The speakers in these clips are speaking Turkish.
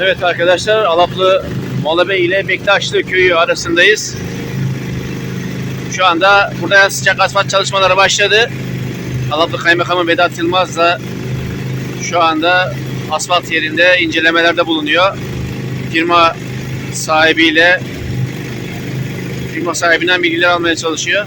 Evet arkadaşlar Alaplı Malabey ile Bektaşlı köyü arasındayız. Şu anda burada sıcak asfalt çalışmaları başladı. Alaplı Kaymakamı Vedat Yılmaz da şu anda asfalt yerinde incelemelerde bulunuyor. Firma sahibiyle firma sahibinden bilgiler almaya çalışıyor.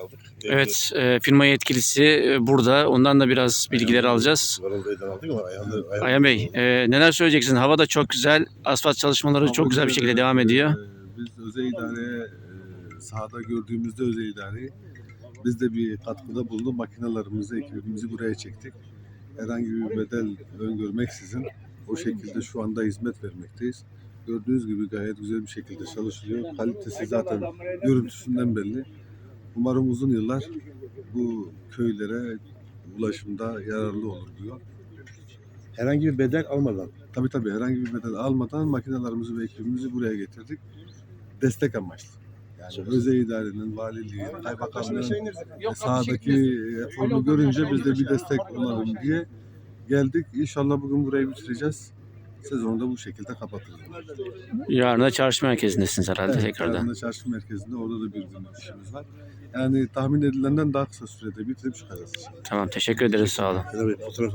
aldık. Evet, e, firma yetkilisi e, burada. Ondan da biraz bilgiler alacağız. Aldık ama ayağında, ayağında Ayhan Bey, e, neler söyleyeceksin? Hava da çok güzel. Asfalt çalışmaları çok güzel bir şekilde devam ediyor. Ee, Biz özel idare e, sahada gördüğümüzde özel idareyi biz de bir katkıda bulunduk. Makinalarımızı, ekibimizi buraya çektik. Herhangi bir bedel öngörmeksizin o şekilde şu anda hizmet vermekteyiz. Gördüğünüz gibi gayet güzel bir şekilde çalışılıyor. Kalitesi zaten görüntüsünden belli. Umarım uzun yıllar bu köylere ulaşımda yararlı olur diyor. herhangi bir bedel almadan Tabii tabii herhangi bir bedel almadan makinelerimizi ve ekibimizi buraya getirdik. Destek amaçlı. Yani özel idarenin, valiliğin, kaymakamlığın ve sahadaki eforunu görünce biz de bir destek olalım diye geldik. İnşallah bugün burayı bitireceğiz. Sezonu da bu şekilde kapatırız. Yarın da çarşı merkezindesiniz herhalde Evet, tekrardan. yarın da çarşı merkezinde orada da bir gün işimiz var. Yani tahmin edilenden daha kısa sürede bitirip çıkarız. Tamam, teşekkür ederiz. Sağ olun. evet, fotoğraf